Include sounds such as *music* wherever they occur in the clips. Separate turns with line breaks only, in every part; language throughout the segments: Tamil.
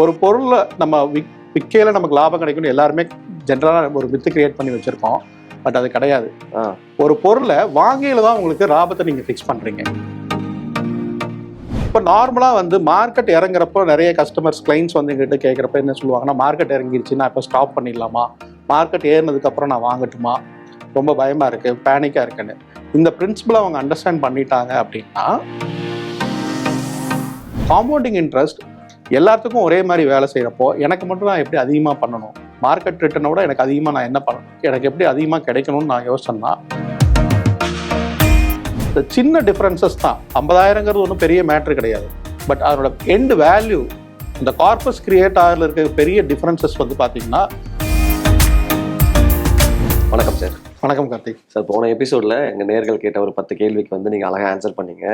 ஒரு பொருளை நம்ம விக் விற்கையில் நமக்கு லாபம் கிடைக்கும்னு எல்லாருமே ஜென்ரலாக ஒரு வித்து கிரியேட் பண்ணி வச்சுருக்கோம். பட் அது கிடையாது. ஒரு பொருளை வாங்கையில் தான் உங்களுக்கு லாபத்தை நீங்கள் ஃபிக்ஸ் பண்ணுறீங்க இப்போ நார்மலாக வந்து மார்க்கெட் இறங்குறப்போ நிறைய கஸ்டமர்ஸ் கிளைண்ட்ஸ் வந்து எங்கிட்ட கேட்குறப்ப என்ன சொல்லுவாங்கன்னா மார்க்கெட் இறங்கிருச்சு நான் இப்போ ஸ்டாப் பண்ணிடலாமா? மார்க்கெட் ஏறினதுக்கப்புறம் நான் வாங்கட்டுமா? ரொம்ப பயமாக இருக்குது பேனிக்காக இருக்குன்னு. இந்த பிரின்சிபலை அவங்க அண்டர்ஸ்டாண்ட் பண்ணிட்டாங்க அப்படின்னா காம்பவுண்டிங் இன்ட்ரெஸ்ட் எல்லாத்துக்கும் ஒரே மாதிரி வேலை செய்கிறப்போ எனக்கு மட்டும் நான் எப்படி அதிகமாக பண்ணணும்? மார்க்கெட் ரிட்டர்னை விட எனக்கு அதிகமாக நான் என்ன பண்ணணும்? எனக்கு எப்படி அதிகமாக கிடைக்கணும்னு நான் யோசனை இந்த சின்ன டிஃப்ரென்சஸ் தான். ஐம்பதாயிரங்கிறது ஒன்றும் பெரிய மேட்ரு கிடையாது. பட் அதனோட எண்ட் வேல்யூ இந்த கார்பஸ் கிரியேட் ஆகில் இருக்க பெரிய டிஃப்ரென்சஸ் வந்து பார்த்தீங்கன்னா
வணக்கம் சார்.
வணக்கம் கார்த்திக்.
சார் போன எபிசோட்ல எங்க நேர்கள் கேட்ட ஒரு பத்து கேள்விக்கு வந்து நீங்க அழகா ஆன்சர் பண்ணீங்க.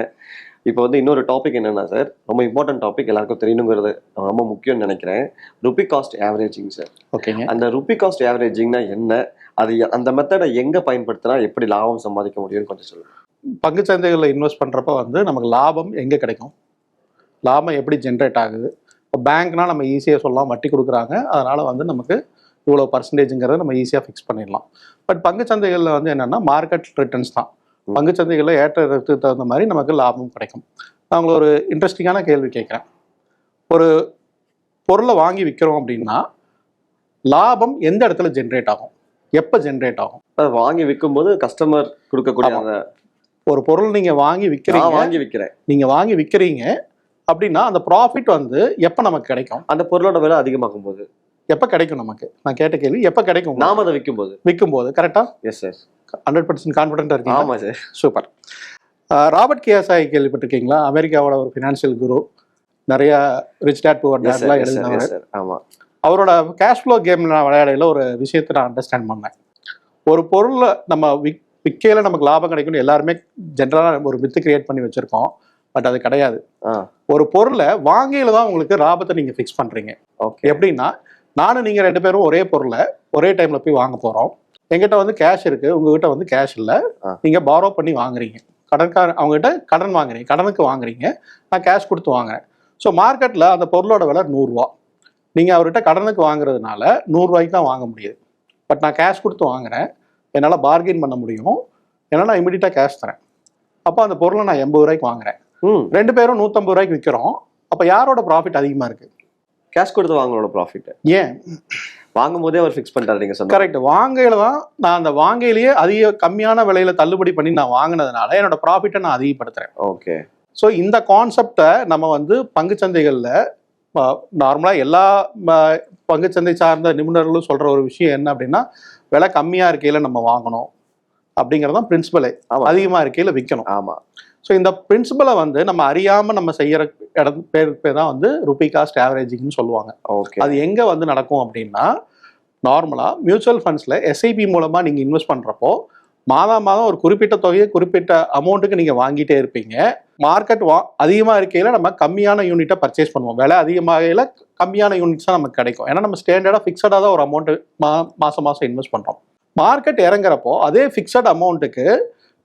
இப்போ வந்து இன்னொரு டாபிக் என்னன்னா சார் ரொம்ப இம்பார்ட்டன்ட் டாபிக் எல்லாருக்கும் தெரியணுங்கிறது ரொம்ப முக்கியம்னு நினைக்கிறேன். ருபி காஸ்ட் ஆவரேஜிங் சார்
ஓகேங்க.
அந்த ருபி காஸ்ட் ஆவரேஜிங்னா என்ன? அது அந்த மெத்தடை எங்க பயன்படுத்தினா எப்படி லாபம் சம்பாதிக்க முடியும்னு கொஞ்சம் சொல்லுங்க.
பங்குச் சந்தைகளில் இன்வெஸ்ட் பண்ணுறப்ப வந்து நமக்கு லாபம் எங்கே கிடைக்கும்? லாபம் எப்படி ஜென்ரேட் ஆகுது? இப்போ பேங்க்னா நம்ம ஈஸியாக சொல்லலாம் வட்டி கொடுக்குறாங்க. அதனால் வந்து நமக்கு இவ்வளோ பர்சன்டேஜுங்கிறத நம்ம ஈஸியாக ஃபிக்ஸ் பண்ணிடலாம். பட் பங்குச் சந்தைகளில் வந்து என்னென்னா மார்க்கெட் ரிட்டர்ன்ஸ் தான். பங்குச் சந்தைகளில் ஏற்ற இறக்கத்துக்கு தகுந்த மாதிரி நமக்கு லாபம் கிடைக்கும். நான் உங்களை ஒரு இன்ட்ரெஸ்டிங்கான கேள்வி கேட்குறேன். ஒரு பொருளை வாங்கி விற்கிறோம் அப்படின்னா லாபம் எந்த இடத்துல ஜென்ரேட் ஆகும்? எப்போ ஜென்ரேட் ஆகும்?
வாங்கி விற்கும் போது கஸ்டமர் கொடுக்கக்கூடிய
ஒரு பொருள் நீங்கள் வாங்கி விற்கிறீங்க
வாங்கி விற்கிறேன்
நீங்க வாங்கி விற்கிறீங்க அப்படின்னா அந்த ப்ராஃபிட் வந்து எப்போ நமக்கு கிடைக்கும்?
அந்த பொருளோட விலை அதிகமாகும் போது
எப்போ கிடைக்கும் நமக்கு? நான் கேட்ட கேள்வி எப்போ கிடைக்கும்
நாம அதை விற்கும் போது
விற்கும் போது கரெக்டா
எஸ் சார்
ஹண்ட்ரட் பர்சன்ட் கான்ஃபிடென்ட்டாக இருக்கீங்க
ஆமா சார்
சூப்பர் ராபர்ட் கியாசாய் கேள்விப்பட்டிருக்கீங்களா? அமெரிக்காவோட ஒரு ஃபினான்ஷியல் குரு நிறைய ரிச் டேட் புவர் டேட்லாம்
எஸ் சார்
எழுதினவர்.
எஸ் சார் ஆமா.
அவரோட கேஷ் ஃப்ளோ கேம் நான் விளையாடையில ஒரு விஷயத்தை நான் அண்டர்ஸ்டாண்ட் பண்ணேன். ஒரு பொருளை நம்ம விக் விற்கையில் நமக்கு லாபம் கிடைக்கும்னு எல்லாருமே ஜென்ரலாக ஒரு வித்து கிரியேட் பண்ணி வச்சுருக்கோம். பட் அது கிடையாது. ஒரு பொருளை வாங்கையில் தான் உங்களுக்கு லாபத்தை நீங்கள் ஃபிக்ஸ் பண்ணுறீங்க
ஓகே
எப்படின்னா நானும் நீங்கள் ரெண்டு பேரும் ஒரே பொருளை ஒரே டைமில் போய் வாங்க போகிறோம் எங்கிட்ட வந்து கேஷ் இருக்குது உங்ககிட்ட வந்து கேஷ் இல்லை. நீங்கள் பாரோ பண்ணி வாங்குறீங்க. கடன்கார அவங்ககிட்ட கடன் வாங்குறீங்க கடனுக்கு வாங்குறீங்க. நான் கேஷ் கொடுத்து வாங்குறேன். ஸோ மார்க்கெட்டில் அந்த பொருளோட விலை நூறுரூவா நீங்கள் அவர்கிட்ட கடனுக்கு வாங்குறதுனால நூறுரூவாய்க்கு தான் வாங்க முடியுது. பட் நான் கேஷ் கொடுத்து வாங்குறேன். என்னால் பார்கெயின் பண்ண முடியும். ஏன்னா நான் இமீடியட்டாக கேஷ் தரேன். அப்போ அந்த பொருளை நான் எண்பது ரூபாய்க்கு வாங்குறேன். ரெண்டு பேரும் நூற்றம்பது ரூபாய்க்கு விற்கிறோம் அப்போ யாரோட ப்ராஃபிட் அதிகமாக இருக்குது
கேஷ் கொடுத்து வாங்குறோட ப்ராஃபிட்
ஏன்?
வாங்கும் போதே அவர் ஃபிக்ஸ் பண்ணிட்டாரு நீங்க சொன்ன
கரெக்ட் வாங்கையில தான் நான் அந்த வாங்கையிலேயே அதிக கம்மியான விலையில தள்ளுபடி பண்ணி நான் வாங்கினதுனால என்னோட ப்ராஃபிட்டை நான் அதிகப்படுத்துறேன்.
ஓகே
ஸோ இந்த கான்செப்டை நம்ம வந்து பங்குச்சந்தைகளில் நார்மலாக எல்லா பங்குச்சந்தை சார்ந்த நிபுணர்களும் சொல்ற ஒரு விஷயம் என்ன அப்படின்னா விலை கம்மியாக இருக்கையில நம்ம வாங்கணும். அப்படிங்கிறது தான் பிரின்சிபலே. அதிகமாக இருக்கையில விற்கணும்
ஆமா.
ஸோ இந்த பிரின்சிபலை வந்து நம்ம அறியாம நம்ம செய்யற இடம் பேர் பேர் தான் வந்து ருபி காஸ்ட் ஆவரேஜிங்னு சொல்லுவாங்க.
ஓகே
அது எங்கே வந்து நடக்கும் அப்படின்னா நார்மலாக மியூச்சுவல் ஃபண்ட்ஸில் எஸ்ஐபி மூலமாக நீங்கள் இன்வெஸ்ட் பண்ணுறப்போ மாதம் மாதம் ஒரு குறிப்பிட்ட தொகையை குறிப்பிட்ட அமௌண்ட்டுக்கு நீங்கள் வாங்கிட்டே இருப்பீங்க. மார்க்கெட் வா அதிகமாக இருக்கையில் நம்ம கம்மியான யூனிட்டை பர்ச்சேஸ் பண்ணுவோம். விலை அதிகமாகையில் கம்மியான யூனிட்ஸ் தான் நமக்கு கிடைக்கும். ஏன்னா நம்ம ஸ்டாண்டர்டாக ஃபிக்ஸடாக தான் ஒரு அமௌண்ட்டு மா மாதம் மாதம் இன்வெஸ்ட் பண்ணுறோம் மார்க்கெட் இறங்குறப்போ அதே ஃபிக்ஸட் அமௌண்ட்டுக்கு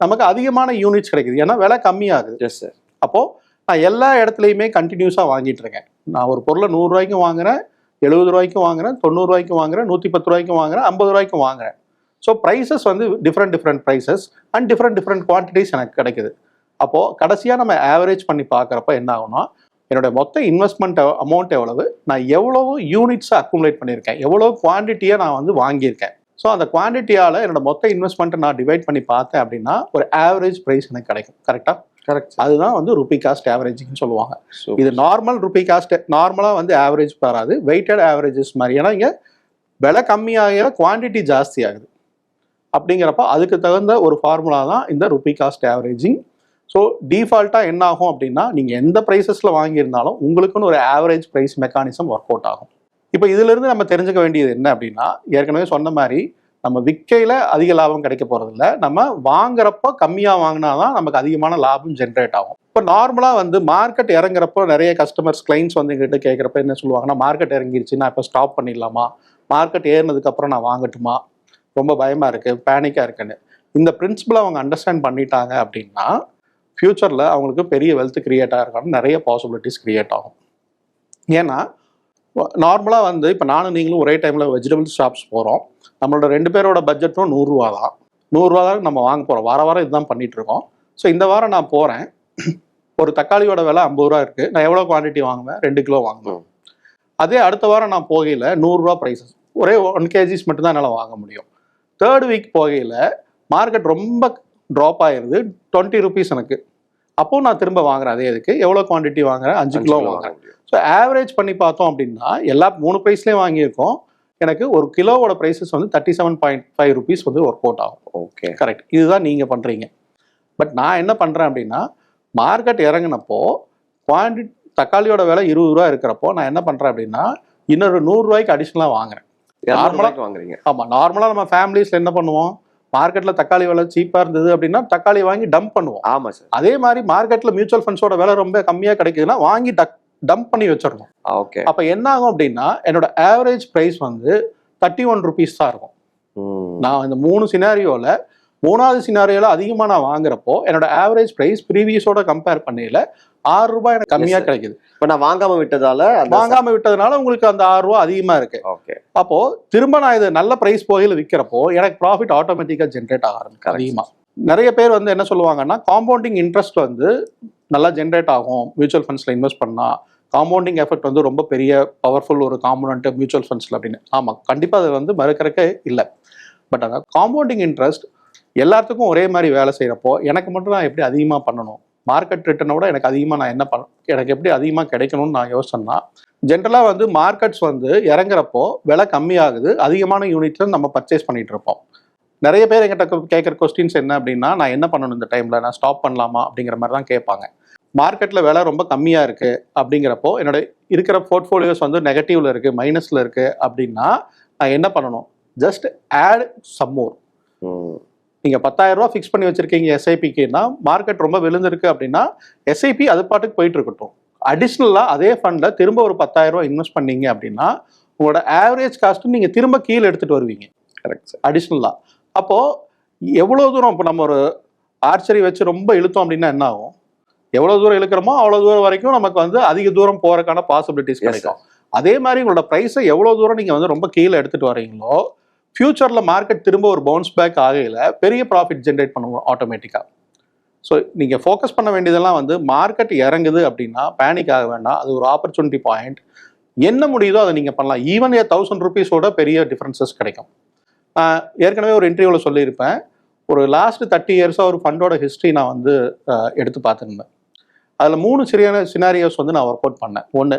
நமக்கு அதிகமான யூனிட்ஸ் கிடைக்குது. ஏன்னா விலை கம்மியாகுது.
எஸ் சார்
அப்போது நான் எல்லா இடத்துலையுமே கண்டினியூஸாக வாங்கிட்டு இருக்கேன். நான் ஒரு பொருளை நூறுரூவாய்க்கும் வாங்குறேன் எழுபது ரூபாய்க்கும் வாங்குறேன் தொண்ணூறுரூவாய்க்கும் வாங்குறேன் நூற்றி பத்து ரூபாய்க்கும் வாங்குறேன் ஐம்பது ரூபாய்க்கும் வாங்குறேன். ஸோ ப்ரைஸஸ் வந்து different different prices and different different quantities எனக்கு கிடைக்குது. அப்போது கடைசியாக நம்ம ஆவரேஜ் பண்ணி பார்க்குறப்ப என்ன ஆகும்னா என்னோட மொத்த இன்வெஸ்ட்மெண்ட் அமௌண்ட் எவ்வளவு நான் எவ்வளவு யூனிட்ஸை அக்குமுலேட் பண்ணியிருக்கேன் எவ்வளோ குவான்டிட்டியை நான் வந்து வாங்கியிருக்கேன். ஸோ அந்த குவான்டிட்டியால் என்னோட மொத்த இன்வெஸ்ட்மெண்ட்டை நான் டிவைட் பண்ணி பார்த்தேன் அப்படின்னா ஒரு ஆவரேஜ் ப்ரைஸ் எனக்கு கிடைக்கும். கரெக்டாக
கரெக்ட்
அதுதான் வந்து ருபி காஸ்ட் ஆவரேஜிங்னு சொல்லுவாங்க. இது நார்மல் ருபி காஸ்ட் நார்மலாக வந்து ஆவரேஜ் வராது. வெயிட்டட் ஆவரேஜஸ் மாதிரி. ஏன்னா இங்கே விலை கம்மியாகிற குவான்டிட்டி ஜாஸ்தி ஆகுது அப்படிங்கிறப்ப அதுக்கு தகுந்த ஒரு ஃபார்முலா தான் இந்த ருபி காஸ்ட் ஆவரேஜிங் ஸோ டிஃபால்ட்டாக என்ன ஆகும் அப்படின்னா நீங்கள் எந்த ப்ரைஸஸில் வாங்கியிருந்தாலும் உங்களுக்குன்னு ஒரு average price mechanism work out ஆகும். இப்போ இதிலிருந்து நம்ம தெரிஞ்சுக்க வேண்டியது என்ன அப்படின்னா ஏற்கனவே சொன்ன மாதிரி நம்ம விற்கையில் அதிக லாபம் கிடைக்க போகிறதில்ல நம்ம வாங்குறப்போ கம்மியாக வாங்கினா தான் நமக்கு அதிகமான லாபம் ஜென்ரேட் ஆகும். இப்போ நார்மலாக வந்து மார்க்கெட் இறங்குறப்போ நிறைய கஸ்டமர்ஸ் கிளைண்ட்ஸ் வந்து எங்கிட்ட கேட்குறப்ப என்ன சொல்லுவாங்கன்னா மார்க்கெட் இறங்கிருச்சு நான் இப்போ ஸ்டாப் பண்ணிடலாமா? மார்க்கெட் ஏறினதுக்கப்புறம் நான் வாங்கட்டுமா? ரொம்ப பயமாக இருக்குது பேனிக்காக இருக்குன்னு. இந்த பிரின்சிபலை அவங்க அண்டர்ஸ்டாண்ட் பண்ணிட்டாங்க அப்படின்னா ஃப்யூச்சரில் அவங்களுக்கு பெரிய வெல்த் கிரியேட் ஆகிறதுக்கான நிறைய பாசிபிலிட்டிஸ் கிரியேட் ஆகும். ஏன்னா நார்மலாக வந்து இப்போ நானும் நீங்களும் ஒரே டைமில் வெஜிடபிள் ஷாப்ஸ் போகிறோம் நம்மளோட ரெண்டு பேரோட பட்ஜெட்டும் நூறுரூவா தான். நூறுரூவா தான் நம்ம வாங்க போகிறோம் வார வாரம் இதுதான் பண்ணிட்டு இருக்கோம். ஸோ இந்த வாரம் நான் போகிறேன் ஒரு தக்காளியோட விலை ஐம்பது ரூபா இருக்குது நான் எவ்வளோ குவான்டிட்டி வாங்குவேன்? ரெண்டு கிலோ வாங்குவேன். அதே அடுத்த வாரம் நான் போகையில் நூறுரூவா ப்ரைஸஸ் ஒரே ஒன் கேஜிஸ் மட்டும் தான் என்னால் வாங்க முடியும். தேர்ட் வீக் போகையில் மார்க்கெட் ரொம்ப ட்ராப் ஆயிருது. டுவெண்ட்டி ருபீஸ் எனக்கு. அப்போ நான் திரும்ப வாங்குறேன். அதே இதுக்கு எவ்வளோ குவான்டிட்டி வாங்குறேன்? அஞ்சு கிலோ வாங்குறேன். ஸோ ஆவரேஜ் பண்ணி பார்த்தோம் அப்படின்னா எல்லா மூணு ப்ரைஸ்லேயும் வாங்கியிருக்கோம். எனக்கு ஒரு கிலோவோட ப்ரைஸஸ் வந்து thirty seven point five rupees வந்து ஒர்க் அவுட் ஆகும்.
ஓகே
கரெக்ட் இதுதான் நீங்கள் பண்ணுறீங்க பட் நான் என்ன பண்ணுறேன் அப்படின்னா மார்க்கெட் இறங்குனப்போ குவான்டிட்டி தக்காளியோட விலை இருபது ரூபா இருக்கிறப்போ நான் என்ன பண்ணுறேன் அப்படின்னா இன்னொரு நூறுரூவாய்க்கு அடிஷ்னலாக வாங்குறேன்.
இரநூறுவாய்க்கு வாங்குறீங்க.
ஆமாம் நார்மலாக நம்ம ஃபேமிலிஸில் என்ன பண்ணுவோம்? மார்க்கெட்டில் தக்காளி விலை சீப்பாக இருந்தது அப்படின்னா தக்காளி வாங்கி டம்ப் பண்ணுவோம்.
ஆமா சார்
அதே மாதிரி மார்க்கெட்டில் மியூச்சுவல் ஃபண்ட்ஸோட விலை ரொம்ப கம்மியாக கிடைக்குதுன்னா வாங்கி டக் டம்ப் பண்ணி வச்சிடணும்.
ஓகே
அப்போ என்ன ஆகும் அப்படின்னா என்னோட ஆவரேஜ் ப்ரைஸ் வந்து தேர்ட்டி ஒன் ருபீஸ் தான் இருக்கும். நான் இந்த மூணு சினாரியோவில் மூணாவது சினாரியோவில் அதிகமாக நான் வாங்குறப்போ என்னோட ஆவரேஜ் ப்ரைஸ் ப்ரீவியஸோட கம்பேர் பண்ணையில ஆறு ரூபாய் எனக்கு கம்மியாக
sir.
கிடைக்குது.
இப்போ நான் வாங்காம விட்டதால
வாங்காம விட்டதுனால உங்களுக்கு அந்த ஆறு ரூபா அதிகமாக இருக்கு.
ஓகே
அப்போ திரும்ப நான் இது நல்ல ப்ரைஸ் போகையில் விற்கிறப்போ எனக்கு ப்ராஃபிட் ஆட்டோமேட்டிக்காக ஜென்ரேட் ஆக ஆரம்பிக்கும்.
Correct.
அதிகமாக நிறைய பேர் வந்து என்ன சொல்லுவாங்கன்னா காம்பவுண்டிங் இன்ட்ரெஸ்ட் வந்து நல்லா ஜென்ரேட் ஆகும். மியூச்சுவல் ஃபண்ட்ஸில் இன்வெஸ்ட் பண்ணா காம்பவுண்டிங் எஃபெக்ட் வந்து ரொம்ப பெரிய பவர்ஃபுல் ஒரு காம்பனண்ட் மியூச்சுவல் ஃபண்ட்ஸில் அப்படின்னு. ஆமாம் கண்டிப்பாக அது வந்து மறுக்கறக்கே இல்லை. பட் அந்த காம்பவுண்டிங் இன்ட்ரெஸ்ட் எல்லாத்துக்கும் ஒரே மாதிரி வேலை செய்கிறப்போ எனக்கு மட்டும் நான் எப்படி அதிகமாக பண்ணணும்? மார்க்கெட் ரிட்டர்னை விட எனக்கு அதிகமாக நான் என்ன பண்ண எனக்கு எப்படி அதிகமாக கிடைக்கணும்னு நான் யோசனைனா ஜென்ரலாக வந்து மார்க்கெட்ஸ் வந்து இறங்குறப்போ விலை கம்மியாகுது அதிகமான யூனிட்ல நம்ம பர்ச்சேஸ் பண்ணிகிட்டு இருப்போம். நிறைய பேர் எங்கிட்ட கேட்குற கொஸ்டின்ஸ் என்ன அப்படின்னா நான் என்ன பண்ணணும் இந்த டைமில் நான் ஸ்டாப் பண்ணலாமா? அப்படிங்கிற மாதிரி தான் கேட்பாங்க. மார்க்கெட்டில் விலை ரொம்ப கம்மியாக இருக்குது அப்படிங்கிறப்போ என்னோட இருக்கிற போர்ட்ஃபோலியோஸ் வந்து நெகட்டிவில் இருக்குது மைனஸில் இருக்குது அப்படின்னா நான் என்ன பண்ணணும்? ஜஸ்ட் ஆட் சம்மோர் நீங்கள் பத்தாயிரம் ரூபா ஃபிக்ஸ் பண்ணி வச்சிருக்கீங்க எஸ்ஐபிக்குன்னா மார்க்கெட் ரொம்ப விழுந்திருக்கு அப்படின்னா எஸ்ஐபி அது பாட்டுக்கு போயிட்டு இருக்கட்டும். அடிஷ்னலாக அதே ஃபண்டில் திரும்ப ஒரு பத்தாயிரம் ரூபா இன்வெஸ்ட் பண்ணீங்க அப்படின்னா உங்களோட ஆவரேஜ் காஸ்ட்டு நீங்கள் திரும்ப கீழே எடுத்துகிட்டு வருவீங்க.
கரெக்ட் சார்
அடிஷ்னலாக அப்போது எவ்வளோ தூரம் இப்போ நம்ம ஒரு ஆர்ச்சரி வச்சு ரொம்ப இழுத்தோம் அப்படின்னா என்ன ஆகும்? எவ்வளோ தூரம் இழுக்கிறோமோ அவ்வளோ தூரம் வரைக்கும் நமக்கு வந்து அதிக தூரம் போகிறதுக்கான பாசிபிலிட்டிஸ் கிடைக்கும். அதே மாதிரி உங்களோட ப்ரைஸை எவ்வளோ தூரம் நீங்கள் வந்து ரொம்ப கீழே எடுத்துகிட்டு வரீங்களோ ஃப்யூச்சரில் மார்க்கெட் திரும்ப ஒரு பவுன்ஸ் பேக் ஆகையில் பெரிய ப்ராஃபிட் ஜென்ரேட் பண்ணுவோம் ஆட்டோமேட்டிக்காக ஸோ நீங்கள் ஃபோக்கஸ் பண்ண வேண்டியதெல்லாம் வந்து மார்க்கெட் இறங்குது அப்படின்னா பேனிக் ஆக வேண்டாம். அது ஒரு ஆப்பர்ச்சுனிட்டி பாயிண்ட் என்ன முடியுதோ அதை நீங்கள் பண்ணலாம். ஈவன் ஏ தௌசண்ட் ருபீஸோட பெரிய டிஃப்ரென்சஸ் கிடைக்கும். நான் ஏற்கனவே ஒரு இன்டர்வியூவில் சொல்லியிருப்பேன். ஒரு லாஸ்ட் தேர்ட்டி இயர்ஸாக ஒரு ஃபண்டோட ஹிஸ்ட்ரி நான் வந்து எடுத்து பார்த்துருந்தேன். அதில் மூணு சரியான சினாரியோஸ் வந்து நான் ஒர்க் அவுட் பண்ணேன். ஒன்று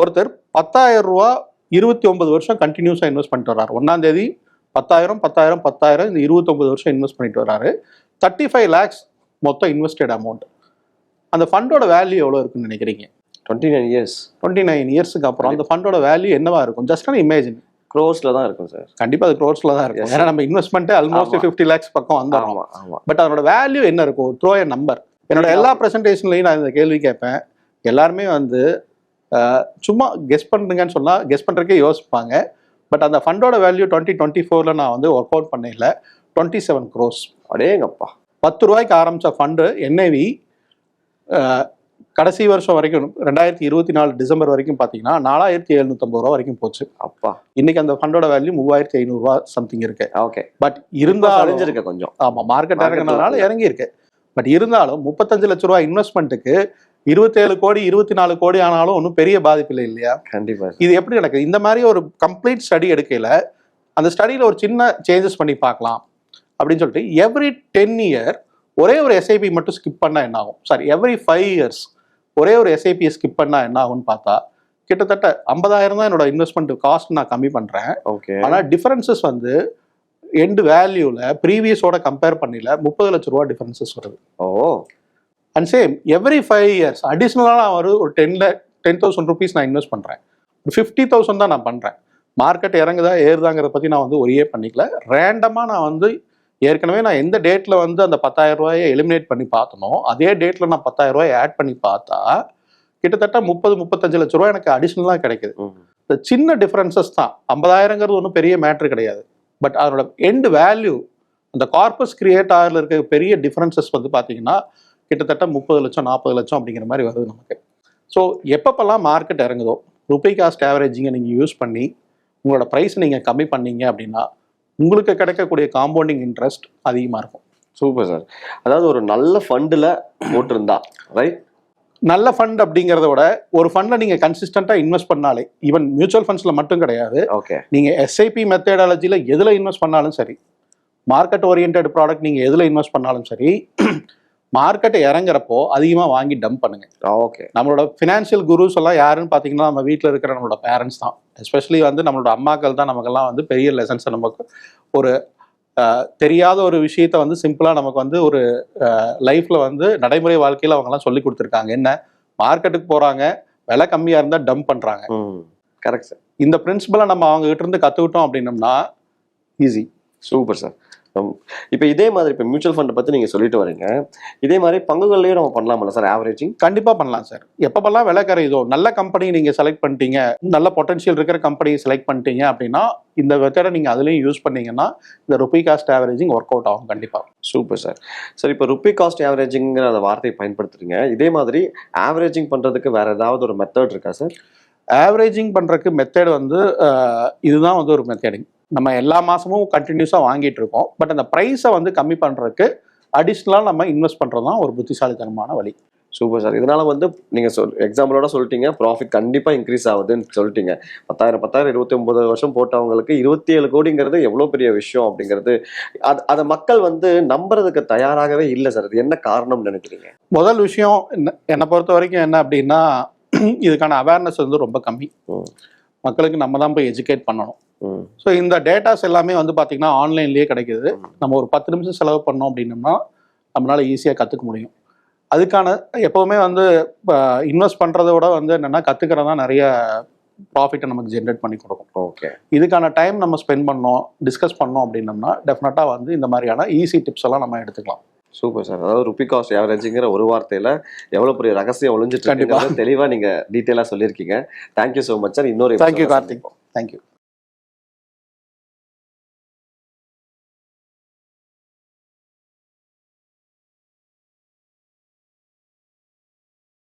ஒருத்தர் பத்தாயிரம் ரூபா இருபத்தி ஒன்பது வருஷம் கண்டினியூஸாக இன்வெஸ்ட் பண்ணிட்டு வர்றாரு. ஒன்றாம் தேதி பத்தாயிரம் பத்தாயிரம் பத்தாயிரம் இந்த இருபத்தொம்பது வருஷம் இன்வெஸ்ட் பண்ணிட்டு வர்றாரு. தேர்ட்டி ஃபைவ் லேக்ஸ் மொத்தம் இன்வெஸ்டட் அமௌண்ட் அந்த ஃபண்டோட வேல்யூ எவ்வளோ இருக்குன்னு நினைக்கிறீங்க?
Twenty nine years
twenty nine இயர்ஸ்க்கு அப்புறம் அந்த ஃபண்டோட வேல்யூ என்னவா இருக்கும்? ஜஸ்ட் இமேஜின்
க்ரோஸ்ல தான் இருக்கும் சார்
கண்டிப்பா அது க்ரோர்ஸ்ல தான் இருக்கும். ஏன்னா நம்ம இன்வெஸ்ட்மெண்ட் ஆல்மோஸ்ட். ஃபிஃப்டி லேக்ஸ் பக்கம் வந்துடும் பட் அதோட வேல்யூ என்ன இருக்கும்? த்ரோ எ நம்பர் என்னோட எல்லா ப்ரெசன்டேஷன்லையும் நான் இந்த கேள்வி கேட்பேன். எல்லாருமே வந்து சும்மா கெஸ் பண்ணுங்கன்னு சொன்னா கெஸ் பண்றதுக்கே யோசிப்பாங்க. பட் அந்த ஃபண்டோட வேல்யூ டுவெண்ட்டி டுவெண்ட்டி ஃபோர்ல நான் வந்து ஒர்க் அவுட் பண்ணல டுவெண்ட்டி செவன் க்ரோஸ்
அடேங்கப்பா.
பத்து ரூபாய்க்கு ஆரம்பிச்ச ஃபண்டு என்ஐவி கடைசி வருஷம் வரைக்கும் ரெண்டாயிரத்தி இருபத்தி நாலு டிசம்பர் வரைக்கும் பார்த்தீங்கன்னா நாலாயிரத்தி எழுநூத்தம்பது ரூபா வரைக்கும் போச்சு.
அப்பா.
இன்னைக்கு அந்த ஃபண்டோட வேல்யூ மூவாயிரத்தி ஐநூறுரூவா சம்திங் இருக்கு.
ஓகே
பட் இருந்தாலும்
அழிஞ்சிருக்க கொஞ்சம்.
ஆமா மார்க்கெட் இறங்கினதுனால
level.
இறங்கி இருக்கு பட் இருந்தாலும் முப்பத்தஞ்சு லட்ச ரூபாய் இன்வெஸ்ட்மெண்ட்டுக்கு இருபத்தேழு கோடி இருபத்தி நாலு கோடி ஆனாலும் ஒன்றும் பெரிய பாதிப்பு இல்லை இல்லையா?
கண்டிப்பா.
இது எப்படி நடக்குது? இந்த மாதிரி ஒரு கம்ப்ளீட் ஸ்டடி எடுக்கையில அந்த ஸ்டடியில் ஒரு சின்ன சேஞ்சஸ் பண்ணி பார்க்கலாம் அப்படின்னு சொல்லிட்டு எவ்ரி டென் இயர் ஒரே ஒரு எஸ்ஐபி மட்டும் ஸ்கிப் பண்ணா என்ன ஆகும்? சாரி எவ்ரி ஃபைவ் இயர்ஸ் ஒரே ஒரு எஸ்ஐபியை ஸ்கிப் பண்ணா என்ன ஆகும்னு பார்த்தா கிட்டத்தட்ட ஐம்பதாயிரம் தான் என்னோட இன்வெஸ்ட்மெண்ட் காஸ்ட் நான் கம்மி பண்றேன்.
ஓகே.
ஆனா டிஃபரன்சஸ் வந்து எண்டு வேல்யூல ப்ரீவியஸோட கம்பேர் பண்ணல முப்பது லட்ச ரூபா டிஃபரன்சஸ் வருது.
ஓ.
And same every five years அடிஷ்னலாக நான் ஒரு ஒரு டென்ல டென் தௌசண்ட் ருபீஸ் நான் இன்வெஸ்ட் பண்றேன். ஒரு ஃபிஃப்டி தௌசண்ட் தான் நான் பண்றேன். மார்க்கெட் இறங்குதா ஏறுதாங்கிறத பத்தி நான் வந்து ஒரே பண்ணிக்கல. ரேண்டமா நான் வந்து ஏற்கனவே நான் எந்த டேட்ல வந்து அந்த பத்தாயிரம் ரூபாயை எலிமினேட் பண்ணி பார்த்தனோ அதே டேட்ல நான் பத்தாயிரம் ரூபாயை ஆட் பண்ணி பார்த்தா கிட்டத்தட்ட முப்பது முப்பத்தஞ்சு லட்ச ரூபாய் எனக்கு அடிஷ்னலாக கிடைக்குது. இந்த சின்ன டிஃபரன்சஸ் தான். ஐம்பதாயிரங்கிறது ஒன்றும் பெரிய மேட்ரு கிடையாது. பட் அதோட எண்ட் வேல்யூ அந்த கார்பஸ் கிரியேட் ஆகில் இருக்க பெரிய டிஃபரன்சஸ் வந்து பார்த்தீங்கன்னா கிட்டத்தட்ட முப்பது லட்சம் நாற்பது லட்சம் அப்படிங்கிற மாதிரி வருது நமக்கு. ஸோ எப்பப்பெல்லாம் மார்க்கெட் இறங்குதோ ருபி காஸ்ட் ஆவரேஜிங்கை நீங்கள் யூஸ் பண்ணி உங்களோட ப்ரைஸ் நீங்கள் கம்மி பண்ணீங்க அப்படின்னா உங்களுக்கு கிடைக்கக்கூடிய காம்பவுண்டிங் இன்ட்ரெஸ்ட் அதிகமாக இருக்கும்.
சூப்பர் சார் அதாவது ஒரு நல்ல ஃபண்டில் போட்டிருந்தா ரைட்
நல்ல ஃபண்ட் அப்படிங்கிறத விட ஒரு ஃபண்டில் நீங்கள் கன்சிஸ்டண்ட்டாக இன்வெஸ்ட் பண்ணாலே ஈவன் மியூச்சுவல் ஃபண்ட்ஸில் மட்டும் கிடையாது.
ஓகே
நீங்கள் எஸ்ஐபி மெத்தடாலஜியில் எதில் இன்வெஸ்ட் பண்ணாலும் சரி மார்க்கெட் ஓரியன்ட் ப்ராடக்ட் நீங்கள் எதில் இன்வெஸ்ட் பண்ணாலும் சரி மார்க்கெட் இறங்குறப்போ அதிகமாக வாங்கி டம்ப் பண்ணுங்க.
ஓகே
நம்மளோட ஃபினான்ஷியல் குருஸ் எல்லாம் யாருன்னு பார்த்தீங்கன்னா நம்ம வீட்டில் இருக்கிற நம்மளோட பேரண்ட்ஸ் தான். எஸ்பெஷலி வந்து நம்மளோட அம்மாக்கள் தான் நமக்கெல்லாம் வந்து பெரிய லெசன்ஸை நமக்கு ஒரு தெரியாத ஒரு விஷயத்த வந்து சிம்பிளாக நமக்கு வந்து ஒரு லைஃப்பில் வந்து நடைமுறை வாழ்க்கையில் அவங்கெல்லாம் சொல்லி கொடுத்துருக்காங்க. என்ன? மார்க்கெட்டுக்கு போகிறாங்க விலை கம்மியாக இருந்தால் டம்ப் பண்ணுறாங்க
கரெக்ட் சார்
இந்த பிரின்சிபலை நம்ம அவங்க கிட்ட இருந்து கற்றுக்கிட்டோம் அப்படின்னம்னா ஈஸி
சூப்பர் சார் இப்போ இதே மாதிரி இப்போ மியூச்சுவல் ஃபண்டை பற்றி நீங்கள் சொல்லிட்டு வரீங்க இதே மாதிரி பங்குகள்லேயும் நம்ம பண்ணலாம்ல சார் ஆவரேஜிங்
கண்டிப்பாக பண்ணலாம் சார் எப்பப்பெல்லாம் விலை கரையுதோ நல்ல கம்பெனி நீங்கள் செலக்ட் பண்ணிட்டீங்க. நல்ல பொட்டன்ஷியல் இருக்கிற கம்பெனியை செலக்ட் பண்ணிட்டீங்க அப்படின்னா இந்த மெத்தடை நீங்கள் அதுலேயும் யூஸ் பண்ணீங்கன்னா இந்த rupee cost averaging work out ஆகும் கண்டிப்பாக
சூப்பர் சார் சார் இப்போ ருப்பி காஸ்ட் ஆவரேஜிங்கிற அந்த வார்த்தையை பயன்படுத்துறீங்க. இதே மாதிரி ஆவரேஜிங் பண்ணுறதுக்கு வேற ஏதாவது ஒரு மெத்தட் இருக்கா சார்
ஆவரேஜிங் பண்ணுறதுக்கு மெத்தட் வந்து இதுதான் வந்து ஒரு மெத்தடிங் நம்ம எல்லா மாதமும் கண்டினியூஸாக வாங்கிட்டு இருக்கோம் பட் அந்த ப்ரைஸை வந்து கம்மி பண்ணுறதுக்கு அடிஷ்னலாக நம்ம இன்வெஸ்ட் பண்ணுறது தான் ஒரு புத்திசாலித்தனமான வழி.
சூப்பர் சார் இதனால வந்து நீங்கள் சொல் எக்ஸாம்பிளோட சொல்லிட்டீங்க. ப்ராஃபிட் கண்டிப்பாக இன்க்ரீஸ் ஆகுதுன்னு சொல்லிட்டீங்க. பத்தாயிரம் பத்தாயிரம் இருபத்தி ஒன்பது வருஷம் போட்டவங்களுக்கு இருபத்தி ஏழு கோடிங்கிறது எவ்வளோ பெரிய விஷயம் அப்படிங்கிறது அது அதை மக்கள் வந்து நம்புறதுக்கு தயாராகவே இல்லை சார் இது என்ன காரணம்னு நினைக்கிறீங்க?
முதல் விஷயம் என்ன- என்னை பொறுத்த வரைக்கும் என்ன அப்படின்னா *clears throat* இதுக்கான அவேர்னஸ் வந்து ரொம்ப கம்மி. மக்களுக்கு நம்ம தான் போய் எஜுகேட் பண்ணணும். ஸோ இந்த டேட்டாஸ் எல்லாமே வந்து பார்த்தீங்கன்னா ஆன்லைன்லேயே கிடைக்குது. நம்ம ஒரு பத்து நிமிஷம் செலவு பண்ணோம் அப்படின்னம்னா நம்மளால ஈஸியாக கற்றுக்க முடியும். அதுக்கான எப்போவுமே வந்து இன்வெஸ்ட் பண்ணுறத விட வந்து என்னென்னா கற்றுக்கிறதா நிறைய ப்ராஃபிட்டை நமக்கு ஜென்ரேட் பண்ணி கொடுக்கும்.
ஓகே
இதுக்கான டைம் நம்ம ஸ்பெண்ட் பண்ணோம் டிஸ்கஸ் பண்ணோம் அப்படின்னம்னா டெஃபினட்டாக வந்து இந்த மாதிரியான ஈஸி டிப்ஸ் எல்லாம் நம்ம எடுத்துக்கலாம்.
சூப்பர் சார் அதாவது ருப்பி காஸ்ட் ஆவரேஜிங்கிற ஒரு வார்த்தையில எவ்வளவு பெரிய ரகசியம் ஒளிஞ்சிட்டு
கண்டிப்பா.
இருக்குங்கிறத தெளிவா நீங்க டீட்டெயிலா சொல்லியிருக்கீங்க. Thank you so much sir இன்னொரு
thank you Karthik thank you